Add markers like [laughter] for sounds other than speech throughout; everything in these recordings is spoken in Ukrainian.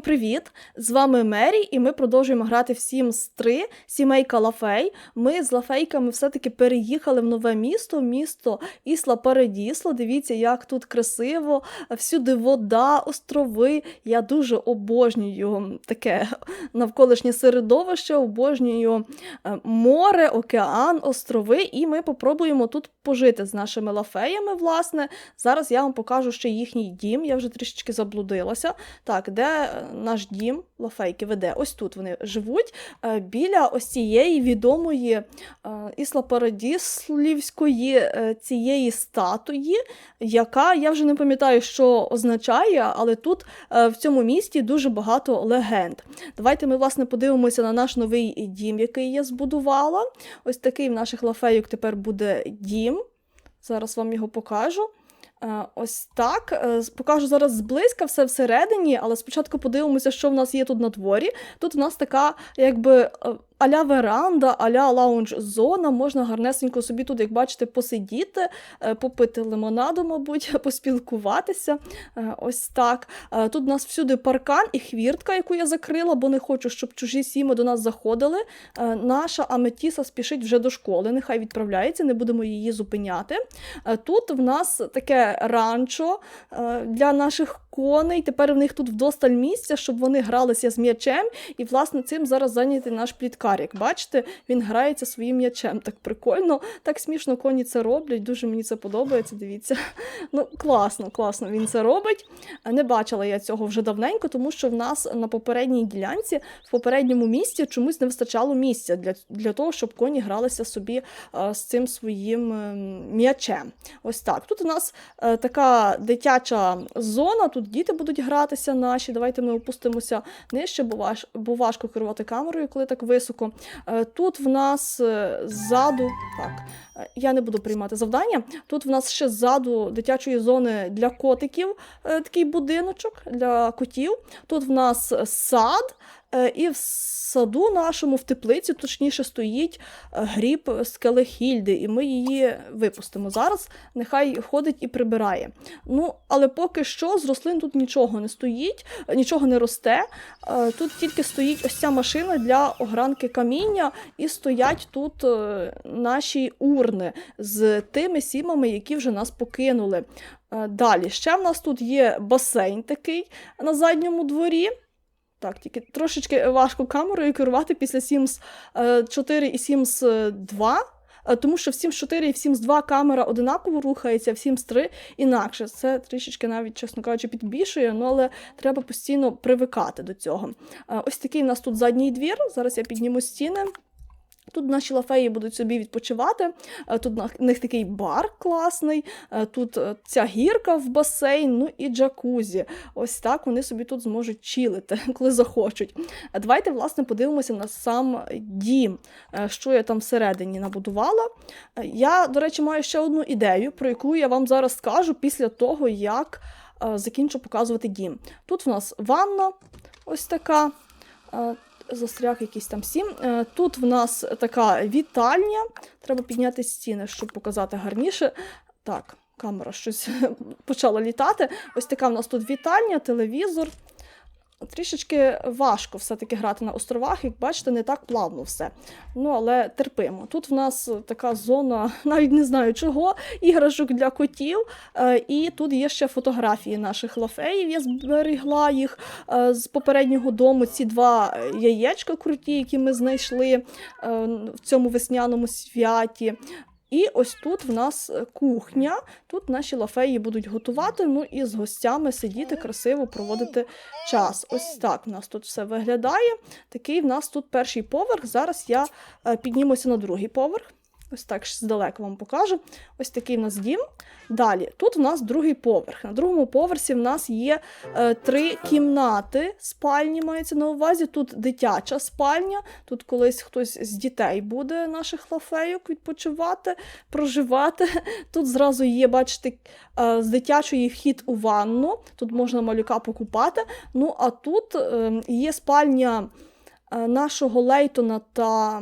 Привіт! З вами Мері, і ми продовжуємо грати в Sims 3 сімейка Лафей. Ми з Лафейками все-таки переїхали в нове місто, місто Ісла Парадісло. Дивіться, як тут красиво, всюди вода, острови. Я дуже обожнюю таке навколишнє середовище, обожнюю е, море, океан, острови. І ми попробуємо тут пожити з нашими лафеями. Власне, зараз я вам покажу ще їхній дім. Я вже трішечки заблудилася. Так, де е, наш дім Лафейки веде? Ось тут вони живуть е, біля ось цієї відомої е, Ісла е, цієї статуї, яка я вже не пам'ятаю, що означає, але тут в цьому місті дуже багато легенд. Давайте ми, власне, подивимося на наш новий дім, який я збудувала. Ось такий в наших лафейок тепер буде дім. Зараз вам його покажу. Е, Ось так. Е, Покажу зараз зблизька все всередині, але спочатку подивимося, що в нас є тут на дворі. Тут в нас така, якби. Аля веранда, аля лаунж-зона, можна гарнесенько собі тут, як бачите, посидіти, е, попити лимонаду, мабуть, [laughs] поспілкуватися. Е, Ось так. Е, Тут у нас всюди паркан і хвіртка, яку я закрила, бо не хочу, щоб чужі сіми до нас заходили. Наша Аметіса спішить вже до школи, нехай відправляється, не будемо її зупиняти. Тут в нас таке ранчо для наших коней. Тепер в них тут вдосталь місця, щоб вони гралися з м'ячем. І, власне, цим зараз зайнятий наш пліткар. Як бачите, він грається своїм м'ячем. Так прикольно, так смішно коні це роблять. Дуже мені це подобається. Дивіться. Ну, класно, класно він це робить. Не бачила я цього вже давненько, тому що в нас на попередній ділянці, в попередньому місці чомусь не вистачало місця для, для того, щоб коні гралися собі е, з цим своїм е, м'ячем. Ось так. Тут у нас е, така дитяча зона, тут діти будуть гратися наші. Давайте ми опустимося нижче, бо, важ, бо важко керувати камерою, коли так високо. Е, тут в нас е, ззаду, так, е, я не буду приймати завдання. Тут в нас ще ззаду дитячої зони для котиків такий будиночок для котів. Тут в нас сад. І в саду нашому, в теплиці, точніше, стоїть е, гріб скелехільди, і ми її випустимо зараз. Нехай ходить і прибирає. Ну, але поки що з рослин тут нічого не стоїть, е, нічого не росте. Е, Тут тільки стоїть ось ця машина для огранки каміння, і стоять тут наші урни з тими сімами, які вже нас покинули. Далі ще в нас тут є басейн такий на задньому дворі. Так, тільки трошечки важко камерою керувати після Sims е, 4 і Sims 2. е, Тому що в Sims 4 і в Sims 2 камера одинаково рухається, в Sims 3 інакше. Це трішечки навіть, чесно кажучи, підбільшує, ну, але треба постійно привикати до цього. Е, Ось такий у нас тут задній двір. Зараз я підніму стіни. Тут наші лафеї будуть собі відпочивати. Е, Тут на- них такий бар класний, е, тут е, ця гірка в басейн, ну і джакузі. Ось так вони собі тут зможуть чилити, [laughs] коли захочуть. Давайте, власне, подивимося на сам дім, що я там всередині набудувала. Я, до речі, маю ще одну ідею, про яку я вам зараз скажу після того, як закінчу показувати дім. Тут в нас ванна, ось така. Застряг якийсь там сім. Е, Тут в нас така вітальня. Треба підняти стіни, щоб показати гарніше. Так, камера щось [laughs] почала літати. Ось така в нас тут вітальня, телевізор. Трішечки важко все-таки грати на островах, як бачите, не так плавно все. Ну, але терпимо. Тут в нас така зона, [laughs] навіть не знаю чого, іграшок для котів. Е, І тут є ще фотографії наших лафеїв. Я зберігла їх е, з попереднього дому. Ці два яєчка круті, які ми знайшли е, в цьому весняному святі. І ось тут в нас е, кухня. Тут наші лафеї будуть готувати, ну і з гостями сидіти, красиво проводити час. Ось так в нас тут все виглядає. Такий в нас тут перший поверх. Зараз я е, піднімуся на другий поверх. Ось так ж здалека вам покажу. Ось такий в нас дім. Далі, тут в нас другий поверх. На другому поверсі в нас є е, три кімнати. Спальні мається на увазі. Тут дитяча спальня. Тут колись хтось з дітей буде наших лафейок відпочивати, проживати. [laughs] Тут зразу є, бачите, е, з дитячої вхід у ванну. Тут можна малюка покупати. Ну а тут е, є спальня нашого Лейтона та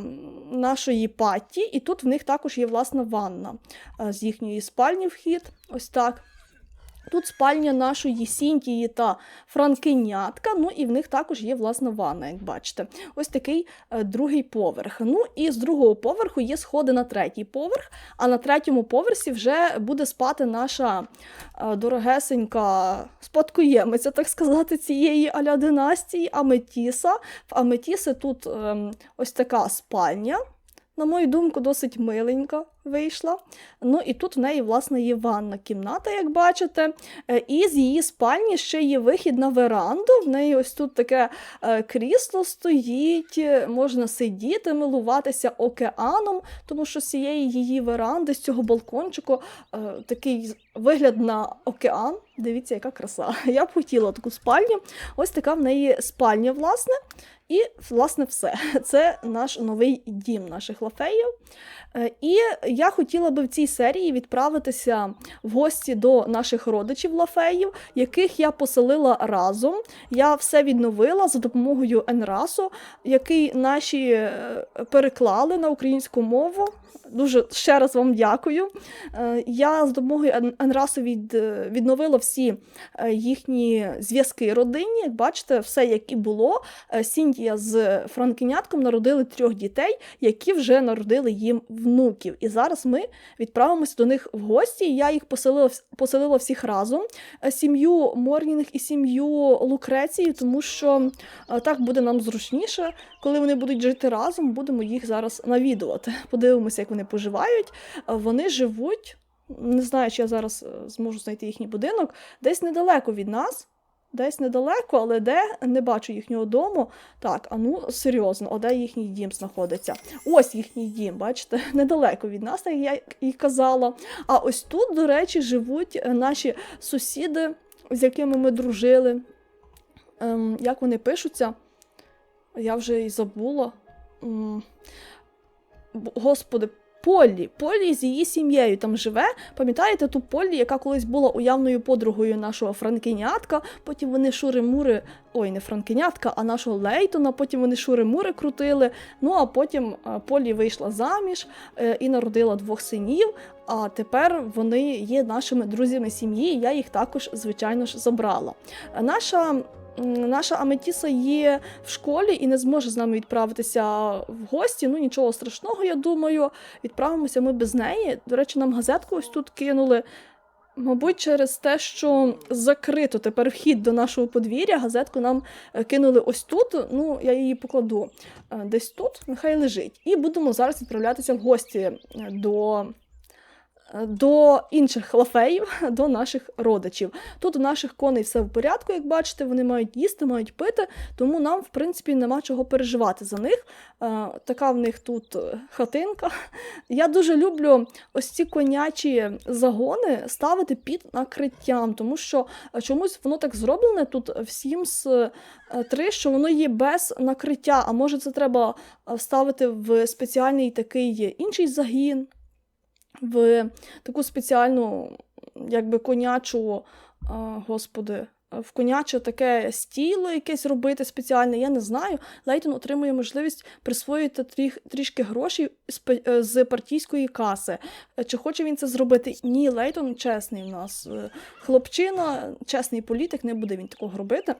нашої Патті, і тут в них також є власна ванна е, з їхньої спальні вхід. Ось так. Тут спальня нашої Сінтії та Франкенятка. Ну і в них також є власна ванна, як бачите. Ось такий е, другий поверх. Ну і з другого поверху є сходи на третій поверх. А на третьому поверсі вже буде спати наша е, дорогесенька спадкоємиця, так сказати, цієї аля династії Аметіса. В Аметіси тут ем, ось така спальня. На мою думку, досить миленька вийшла. Ну і тут в неї, власне, є ванна кімната, як бачите. Е, І з її спальні ще є вихід на веранду. В неї ось тут таке е, крісло стоїть, можна сидіти, милуватися океаном, тому що з цієї її веранди, з цього балкончику, е, такий вигляд на океан. Дивіться, яка краса. [laughs] Я б хотіла таку спальню. Ось така в неї спальня, власне. І, власне, все. [laughs] Це наш новий дім наших лафеїв. Е, І я хотіла би в цій серії відправитися в гості до наших родичів лафеїв, яких я поселила разом. Я все відновила за допомогою Енрасу, який наші е, переклали на українську мову. Дуже ще раз вам дякую. Е, Я з допомогою Енрасу від, відновила всі їхні зв'язки родинні. Як бачите, все як і було. Сіндія з Франкенятком народили трьох дітей, які вже народили їм внуків. І зараз ми відправимося до них в гості. Я їх поселила, поселила всіх разом. Е, Сім'ю Морнінг і сім'ю Лукреції, тому що е, так буде нам зручніше. Коли вони будуть жити разом, будемо їх зараз навідувати. Подивимося, як вони поживають. Е, Вони живуть. Не знаю, чи я зараз зможу знайти їхній будинок, десь недалеко від нас. Десь недалеко, але де не бачу їхнього дому. Так, а ну серйозно, а де їхній дім знаходиться? Ось їхній дім, бачите, [laughs] недалеко від нас, як я і казала. А ось тут, до речі, живуть е, наші сусіди, з якими ми дружили. Ем, як вони пишуться? Я вже і забула. М, б- Господи, Поллі. Поллі з її сім'єю там живе. Пам'ятаєте ту Поллі, яка колись була уявною подругою нашого франкенятка, потім вони шури-мури, ой, не франкенятка, а нашого Лейтона, потім вони шури-мури крутили. Ну а потім е, Поллі вийшла заміж е, і народила двох синів. А тепер вони є нашими друзями сім'ї. Я їх також, звичайно ж, забрала. Наша наша Аметіса є в школі і не зможе з нами відправитися в гості. Ну нічого страшного, я думаю. Відправимося ми без неї. До речі, нам газетку ось тут кинули. Мабуть, через те, що закрито тепер вхід до нашого подвір'я, газетку нам е, кинули ось тут. Ну, я її покладу е, десь тут, нехай лежить. І будемо зараз відправлятися в гості е, до. Е, До інших лафеїв, [laughs] до наших родичів. Тут у наших коней все в порядку, як бачите, вони мають їсти, мають пити, тому нам, в принципі, нема чого переживати за них. Е, така в них тут е, хатинка. [laughs] Я дуже люблю ось ці конячі загони ставити під накриттям, тому що чомусь воно так зроблене тут в Sims 3, що воно є без накриття. А може, це треба вставити в спеціальний такий інший загін, в таку спеціальну, якби конячу, господи. В коняче таке стіло якесь робити спеціальне, я не знаю. Лейтон отримує можливість присвоїти тріх, трішки грошей з, е, з партійської каси. Е, Чи хоче він це зробити? Ні, Лейтон чесний у нас. е, Хлопчина, чесний політик, не буде він такого робити.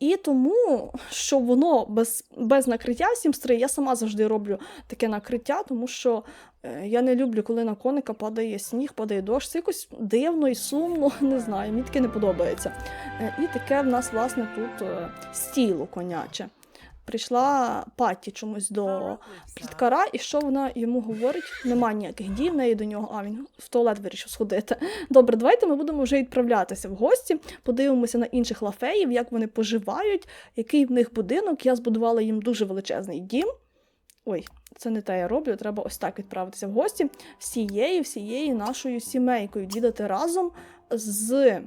І тому, що воно без, без накриття Sims 3, я сама завжди роблю таке накриття, тому що е, я не люблю, коли на коника падає сніг, падає дощ. Це якось дивно і сумно, [laughs] не знаю, мені таке не подобається. Е, І таке в нас, власне, тут е, стіло коняче. Прийшла Патті чомусь до пліткара, і що вона йому говорить? Нема ніяких дій в неї до нього, а він в туалет вирішив сходити. Добре, давайте ми будемо вже відправлятися в гості, подивимося на інших лафеїв, як вони поживають, який в них будинок. Я збудувала їм дуже величезний дім. Ой, це не те я роблю, треба ось так відправитися в гості всією, всією нашою сімейкою, відвідати разом з,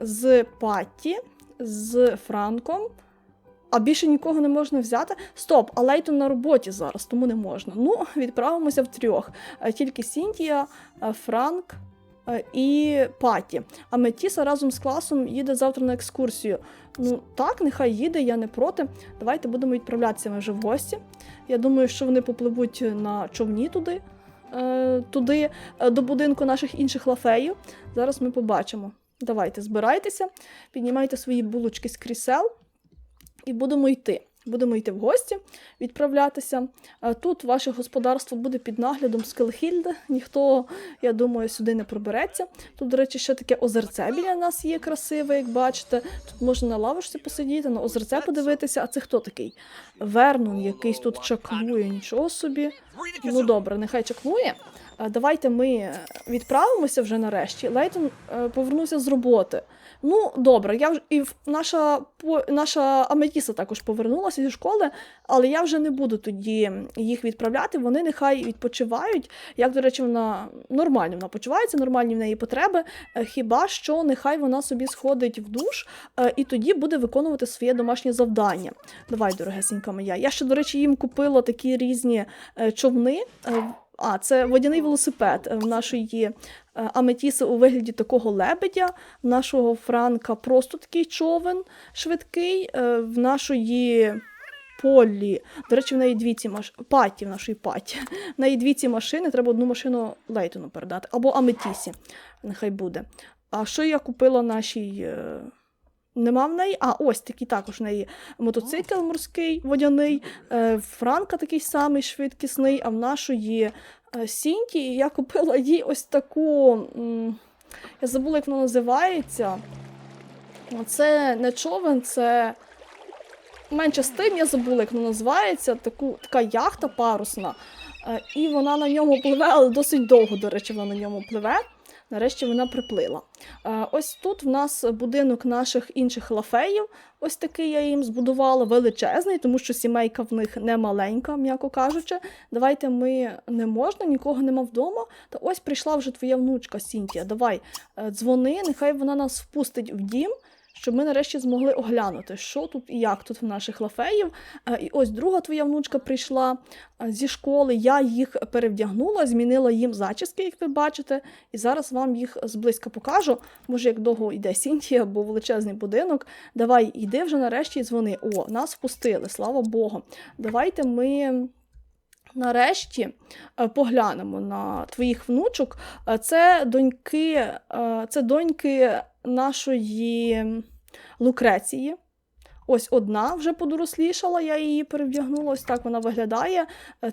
з Патті, з Франком. А більше нікого не можна взяти. Стоп, а Лейтон на роботі зараз, тому не можна. Ну, відправимося в трьох. Е, Тільки Сінтія, е, Франк е, і Паті. А Метіса разом з класом їде завтра на екскурсію. Ну так, нехай їде, я не проти. Давайте будемо відправлятися вже в гості. Я думаю, що вони попливуть на човні туди. туди, до будинку наших інших лафеїв. Зараз ми побачимо. Давайте, збирайтеся, піднімайте свої булочки з крісел і будемо йти. Будемо йти в гості, відправлятися. Е, Тут ваше господарство буде під наглядом Скелхільди. Ніхто, я думаю, сюди не пробереться. Тут, до речі, ще таке озерце біля нас є красиве, як бачите. Тут можна на лавочці посидіти, на озерце подивитися. А це хто такий? Вернон якийсь тут чаклує, нічого собі. Ну добре, нехай чаклує. Е, Давайте ми відправимося вже нарешті. Лейтон е, повернувся з роботи. Ну, добре, я вже і наша наша Аметіса також повернулася зі школи, але я вже не буду тоді їх відправляти. Вони нехай відпочивають. Як, до речі, вона нормально вона почувається, нормальні в неї потреби. Е, Хіба що нехай вона собі сходить в душ е, і тоді буде виконувати своє домашнє завдання. Давай, дорогесенька моя. Я ще, до речі, їм купила такі різні е, човни. А, це водяний велосипед е, в нашої е, Аметіси у вигляді такого лебедя, в нашого Франка просто такий човен швидкий, е, в нашої Полі. До речі, в неї дві ці маш... паті, в нашої паті. В неї дві ці машини, треба одну машину Лейтону передати. Або Аметісі, нехай буде. А що я купила нашій. Нема в неї. А, ось такий також в неї мотоцикл морський водяний, е, Франка такий самий швидкісний, а в нашої е, Сінті я купила їй ось таку. Я забула, як вона називається. Це не човен, це. Менше з тим, я забула, як вона називається. Таку, така яхта парусна. Е, І вона на ньому пливе, але досить довго, до речі, вона на ньому пливе. Нарешті вона приплила. Е, Ось тут в нас будинок наших інших лафеїв. Ось такий я їм збудувала величезний, тому що сімейка в них не маленька, м'яко кажучи. Давайте ми не можна, нікого нема вдома. Та ось прийшла вже твоя внучка Сінтія. Давай е, дзвони, нехай вона нас впустить в дім. Щоб ми нарешті змогли оглянути, що тут і як тут в наших лафеїв. Е, І ось друга твоя внучка прийшла е, зі школи. Я їх перевдягнула, змінила їм зачіски, як ви бачите. І зараз вам їх зблизька покажу. Може, як довго йде Сінтія, бо величезний будинок. Давай, йди вже нарешті і дзвони. О, нас впустили, слава Богу. Давайте ми. Нарешті е, поглянемо на твоїх внучок. Це доньки, це доньки нашої Лукреції. Ось одна вже подорослішала, я її перевдягнула. Ось так вона виглядає.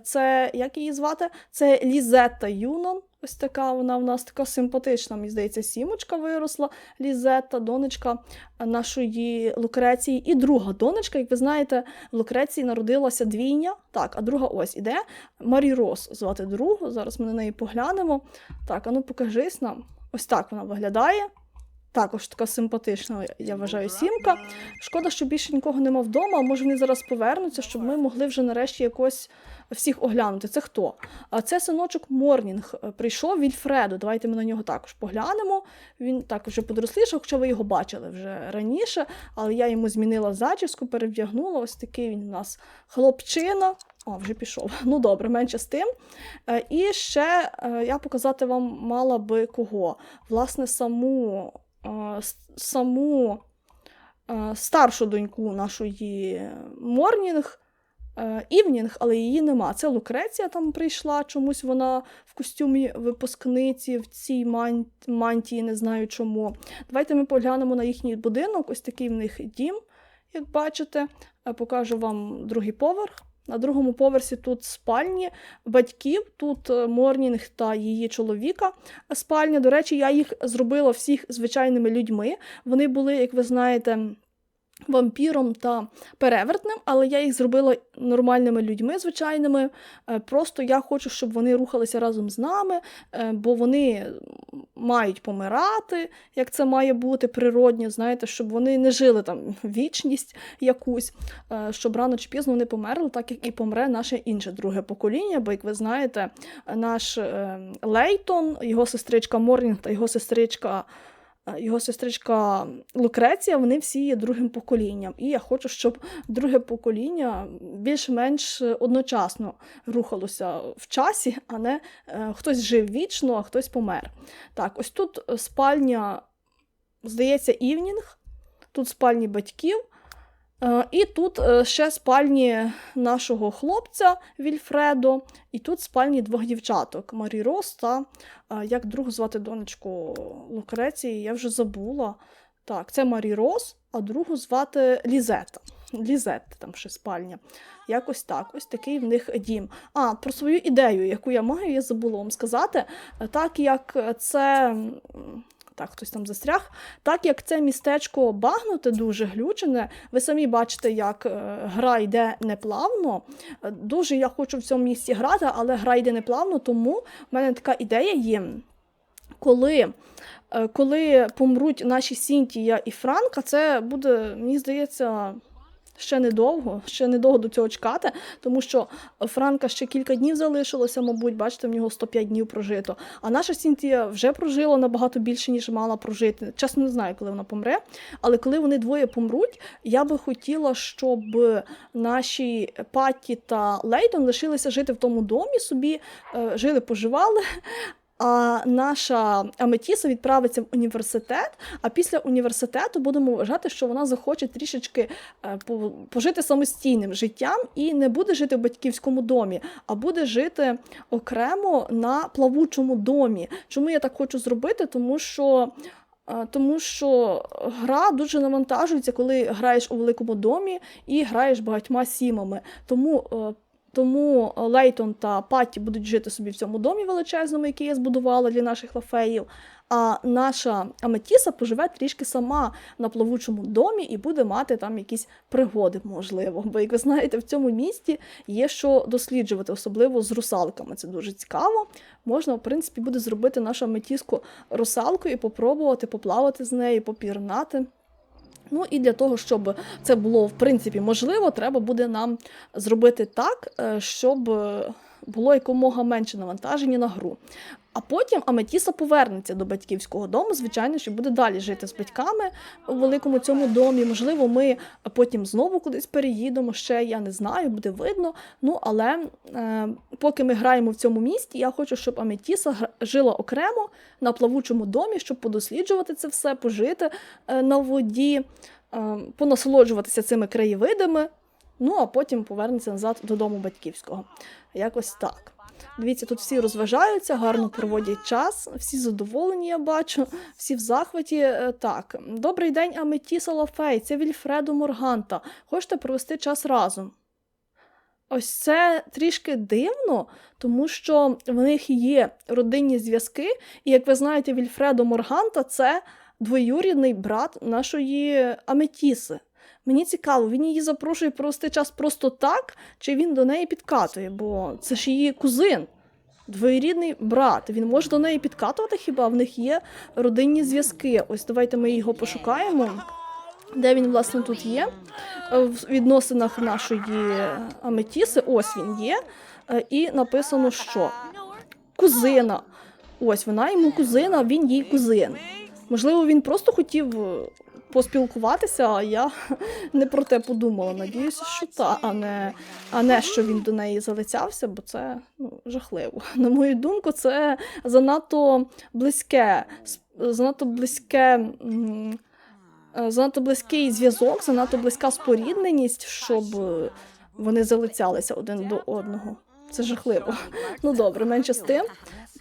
Це як її звати? Це Лізетта Юнон. Ось така вона в нас така симпатична, мені здається, сімочка виросла. Лізетта, донечка нашої Лукреції. І друга донечка, як ви знаєте, в Лукреції народилася двійня. Так, а друга ось іде. Марі Рос звати другу. Зараз ми на неї поглянемо. Так, а ну покажись нам. Ось так вона виглядає. Також така симпатична, я вважаю, сімка. Шкода, що більше нікого нема вдома. Може, вони зараз повернуться, щоб ми могли вже нарешті якось всіх оглянути. Це хто? А це синочок Морнінг. Е, Прийшов Вільфредо. Давайте ми на нього також поглянемо. Він також вже подорослішав, хоча ви його бачили вже раніше, але я йому змінила зачіску, перевдягнула. Ось такий він у нас хлопчина. О, вже пішов. [laughs] Ну добре, менше з тим. Е, І ще е, я показати вам мала би кого. Власне, саму, саму старшу доньку нашої Морнінг. Івнінг, але її нема. Це Лукреція там прийшла, чомусь вона в костюмі випускниці, в цій ман- мантії, не знаю чому. Давайте ми поглянемо на їхній будинок. Ось такий в них дім, як бачите. Покажу вам другий поверх. На другому поверсі тут спальні батьків, тут е, Морнінг та її чоловіка спальня. До речі, я їх зробила всіх звичайними людьми. Вони були, як ви знаєте, вампіром та перевертнем, але я їх зробила нормальними людьми, звичайними. Е, Просто я хочу, щоб вони рухалися разом з нами, е, бо вони мають помирати, як це має бути природньо, знаєте, щоб вони не жили там вічність якусь, е, щоб рано чи пізно вони померли, так як і помре наше інше друге покоління. Бо, як ви знаєте, наш Лейтон, його сестричка Морнінг та його сестричка. Е, Його сестричка Лукреція, вони всі є другим поколінням. І я хочу, щоб друге покоління більш-менш одночасно рухалося в часі, а не е, хтось жив вічно, а хтось помер. Так, ось тут спальня, здається, Івнінг, тут спальні батьків. Е, І тут е, ще спальні нашого хлопця Вільфредо, і тут спальні двох дівчаток Марі Рос та е, як другу звати донечку Лукреції, я вже забула. Так, це Марі Рос, а другу звати Лізета. Лізетта там ще спальня. Якось так, ось такий в них дім. А, про свою ідею, яку я маю, я забула вам сказати. Так як це. Так, хтось там застряг. Так як це містечко багнуте, дуже глючене, ви самі бачите, як е, гра йде неплавно. Е, Дуже я хочу в цьому місці грати, але гра йде неплавно, тому в мене така ідея є. Коли, е, коли помруть наші Сінтія і Франка, це буде, мені здається, ще недовго, ще недовго до цього чекати, тому що Франка ще кілька днів залишилося, мабуть, бачите, в нього 105 днів прожито. А наша Сінтія вже прожила набагато більше, ніж мала прожити. Чесно, не знаю, коли вона помре. Але коли вони двоє помруть, я би хотіла, щоб наші Патті та Лейтон лишилися жити в тому домі собі, е, жили, поживали. А наша Аметіса відправиться в університет. А після університету будемо вважати, що вона захоче трішечки е, пожити самостійним життям і не буде жити в батьківському домі, а буде жити окремо на плавучому домі. Чому я так хочу зробити? Тому що. е, Тому що гра дуже навантажується, коли граєш у великому домі і граєш багатьма сімами. Тому е, тому Лейтон та Патті будуть жити собі в цьому домі величезному, який я збудувала для наших лафеїв. А наша Аметіса поживе трішки сама на плавучому домі і буде мати там якісь пригоди, можливо. Бо, як ви знаєте, в цьому місті є що досліджувати, особливо з русалками. Це дуже цікаво. Можна, в принципі, буде зробити нашу аметіску русалкою і попробувати поплавати з нею, попірнати. Ну і для того, щоб це було в принципі можливо, треба буде нам зробити так, е, щоб е, було якомога менше навантаження на гру. А потім Аметіса повернеться до батьківського дому, звичайно, що буде далі жити з батьками у великому цьому домі. Можливо, ми потім знову кудись переїдемо. Ще я не знаю, буде видно. Ну але е, поки ми граємо в цьому місті, я хочу, щоб Аметіса жила окремо на плавучому домі, щоб подосліджувати це все, пожити е, на воді, е, понасолоджуватися цими краєвидами. Ну а потім повернеться назад додому батьківського. Якось так. Дивіться, тут всі розважаються, гарно проводять час, всі задоволені, я бачу, всі в захваті. Е, Так, добрий день, Аметіса Лафей, це Вільфредо Морганта. Хочете провести час разом? Ось це трішки дивно, тому що в них є родинні зв'язки, і як ви знаєте, Вільфредо Морганта це двоюрідний брат нашої Аметіси. Мені цікаво, він її запрошує провести час просто так, чи він до неї підкатує, бо це ж її кузин, двоюрідний брат. Він може до неї підкатувати хіба? В них є родинні зв'язки. Ось давайте ми його пошукаємо. Де він, власне, тут є? Е, В відносинах нашої Аметіси. Ось він є. Е, І написано, що кузина. Ось вона йому кузина, він їй кузин. Можливо, він просто хотів е, поспілкуватися, а я [laughs] не про те подумала. Надіюся, що та, а не, а не що він до неї залицявся, бо це ну, жахливо. [laughs] На мою думку, це занадто близьке, занадто близьке. е, Занадто близький зв'язок, занадто близька спорідненість, щоб вони залицялися один до одного. Це жахливо. Ну добре, менше з тим.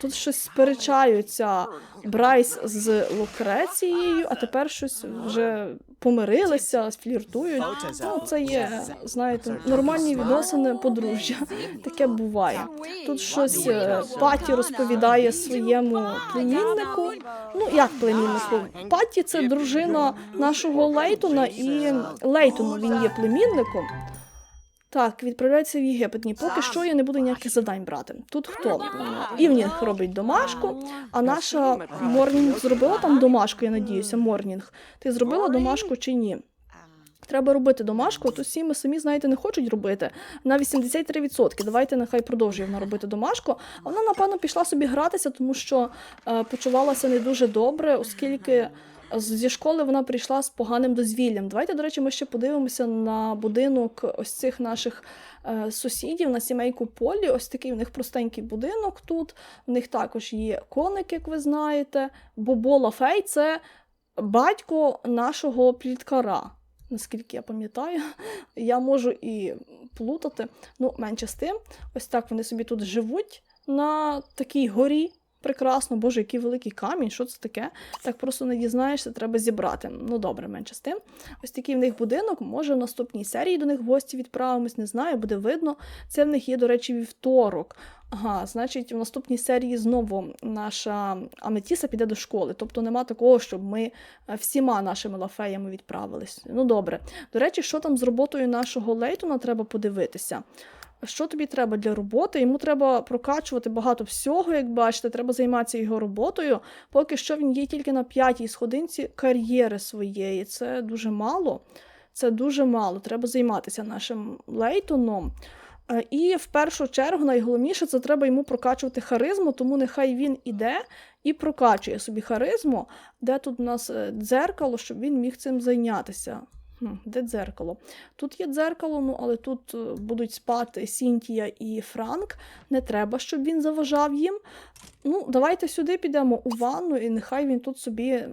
Тут щось сперечаються Брайс з Лукрецією, а тепер щось вже помирилися, фліртують. Ну, це є, знаєте, нормальні відносини подружжя. Таке буває. Тут щось е, Паті розповідає своєму племіннику. Ну, як племіннику? Паті це дружина нашого Лейтона, і Лейтону він є племінником. Так, відправляється в Єгипет. Ні, поки що я не буду ніяких завдань брати. Тут хто? Івнінг робить домашку, а наша Морнінг зробила там домашку, я надіюся, Морнінг. Ти зробила домашку чи ні? Треба робити домашку, то всі ми самі, знаєте, не хочуть робити. На 83%. Давайте нехай продовжує вона робити домашку. А вона, напевно, пішла собі гратися, тому що е, почувалася не дуже добре, оскільки зі школи вона прийшла з поганим дозвіллям. Давайте, до речі, ми ще подивимося на будинок ось цих наших е, сусідів на сімейку Полі. Ось такий в них простенький будинок тут. В них також є коник, як ви знаєте. Бобо Лафей це батько нашого пліткара. наскільки я пам'ятаю. Я можу і плутати. Ну, менше з тим. Ось так вони собі тут живуть на такій горі. Прекрасно, боже, який великий камінь, що це таке? Так просто не дізнаєшся, треба зібрати. Ну добре, менше з тим. Ось такий в них будинок. Може, в наступній серії до них в гості відправимось, не знаю, буде видно. Це в них є, до речі, вівторок. Ага, значить, в наступній серії знову наша Аметіса піде до школи. Тобто нема такого, щоб ми е, всіма нашими лафеями відправились. Ну добре. До речі, що там з роботою нашого Лейтона, треба подивитися. Що тобі треба для роботи? Йому треба прокачувати багато всього, як бачите, треба займатися його роботою. Поки що він є тільки на п'ятій сходинці кар'єри своєї. Це дуже мало. Це дуже мало. Треба займатися нашим Лейтоном. Е, І в першу чергу, найголовніше, це треба йому прокачувати харизму, тому нехай він іде і прокачує собі харизму, де тут у нас е, дзеркало, щоб він міг цим зайнятися. Де дзеркало? Тут є дзеркало, ну але тут е, будуть спати Сінтія і Франк. Не треба, щоб він заважав їм. Ну, давайте сюди підемо у ванну, і нехай він тут собі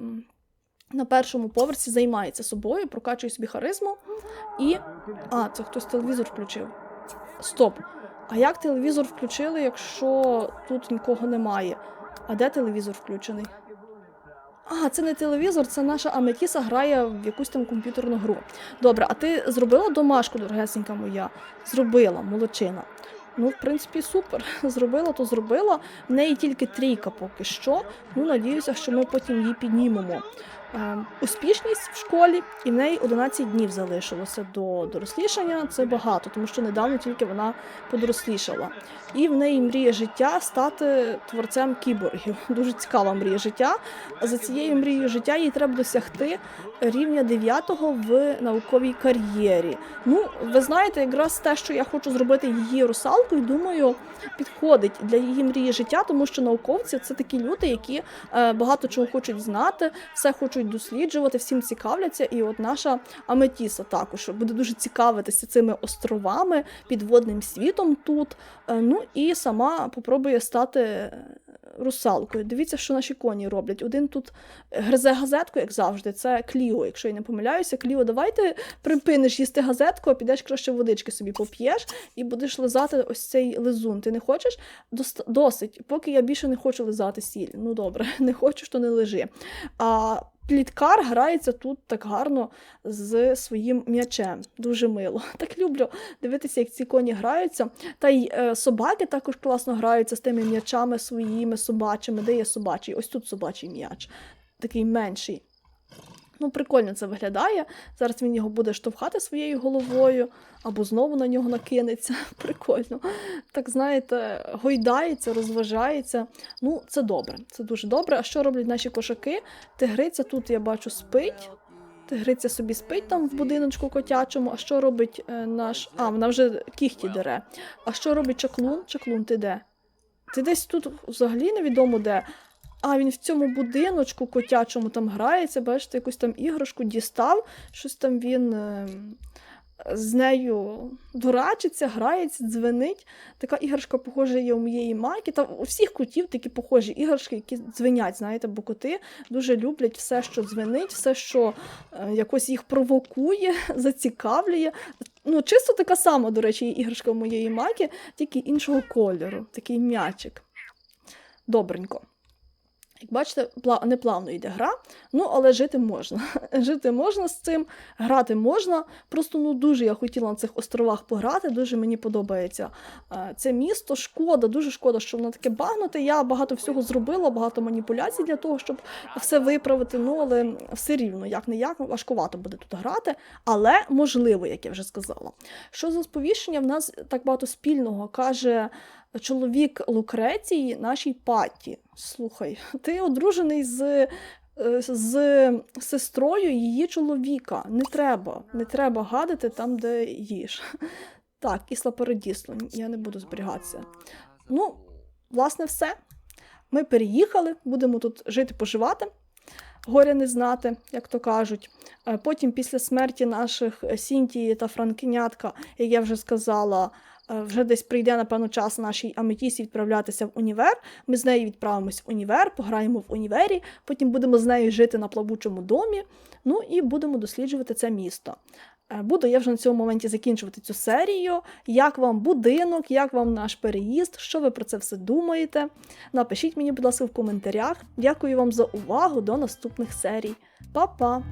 на першому поверсі займається собою, прокачує собі харизму. І. А, це хтось телевізор включив. Стоп. А як телевізор включили, якщо тут нікого немає? А де телевізор включений? А, це не телевізор, це наша Аметіса грає в якусь там комп'ютерну гру. Добре, а ти зробила домашку, дорогесенька моя? Зробила, молодчина. Ну, в принципі, супер. [laughs] Зробила, то зробила. В неї тільки трійка поки що. Ну, надіюся, що ми потім її піднімемо. Е, успішність в школі, і в неї 11 днів залишилося до дорослішання. Це багато, тому що недавно тільки вона подорослішала. І в неї мріє життя стати творцем кіборгів. [laughs] Дуже цікава мрія життя. За цією мрією життя їй треба досягти рівня 9 в науковій кар'єрі. Ну, ви знаєте, якраз те, що я хочу зробити її русалкою, думаю, підходить для її мрії життя, тому що науковці це такі люди, які е, багато чого хочуть знати, все хочуть досліджувати, всім цікавляться. І от наша Аметіса також буде дуже цікавитися цими островами, підводним світом тут. Е, ну і сама попробує стати е, русалкою. Дивіться, що наші коні роблять. Один тут гризе газетку, як завжди. Це Кліо, якщо я не помиляюся. Кліо, давай ти припиниш їсти газетку, а підеш краще водички собі поп'єш і будеш лизати ось цей лизун. Ти не хочеш? Досить. Поки я більше не хочу лизати сіль. Ну добре, [laughs] не хочеш, то не лежи. А Пліткар грається тут так гарно з своїм м'ячем. Дуже мило. [laughs] Так люблю дивитися, як ці коні граються. Та й е, собаки також класно граються з тими м'ячами своїми собачими. Де є собачий? Ось тут собачий м'яч, такий менший. Ну, прикольно це виглядає. Зараз він його буде штовхати своєю головою, або знову на нього накинеться. [laughs] Прикольно. Так, знаєте, гойдається, розважається. Ну, це добре, це дуже добре. А що роблять наші кошаки? Тигриця тут, я бачу, спить. Тигриця собі спить там в будиночку котячому. А що робить е, наш. А, вона вже кіхті дере. А що робить чаклун? Чаклун, ти де? Ти десь тут взагалі невідомо де. А він в цьому будиночку котячому там грається, бачите, якусь там іграшку дістав, щось там він е, з нею дурачиться, грається, дзвенить. Така іграшка похожа є у моєї майки. Та у всіх котів такі похожі іграшки, які дзвенять, знаєте, бо коти дуже люблять все, що дзвенить, все, що е, якось їх провокує, [laughs] зацікавлює. Ну, чисто така сама, до речі, іграшка у моєї майки, тільки іншого кольору, такий м'ячик. Добренько. Як бачите, пла- неплавно йде гра, ну але жити можна. [laughs] Жити можна з цим, грати можна. Просто ну дуже я хотіла на цих островах пограти, дуже мені подобається е, це місто. Шкода, дуже шкода, що воно таке багнуте. Я багато всього зробила, багато маніпуляцій для того, щоб все виправити. Ну але все рівно, як не як, важкувато буде тут грати, але можливо, як я вже сказала. Що за сповіщення? В нас так багато спільного каже чоловік Лукреції, нашій Патті. Слухай, [laughs] ти одружений з. е, З сестрою її чоловіка. Не треба, не треба гадити там, де їж. [laughs] Так, кисла передісло, я не буду зберігатися. Ну, власне, все. Ми переїхали, будемо тут жити, поживати, горя не знати, як то кажуть. Е, Потім, після смерті наших Сінтії та Франкенятка, як я вже сказала, вже десь прийде, напевно, час нашій Аметісі відправлятися в універ. Ми з нею відправимось в універ, пограємо в універі, потім будемо з нею жити на плавучому домі. Ну і будемо досліджувати це місто. Е, Буду я вже на цьому моменті закінчувати цю серію. Як вам будинок, як вам наш переїзд, що ви про це все думаєте? Напишіть мені, будь ласка, в коментарях. Дякую вам за увагу. До наступних серій. Па-па!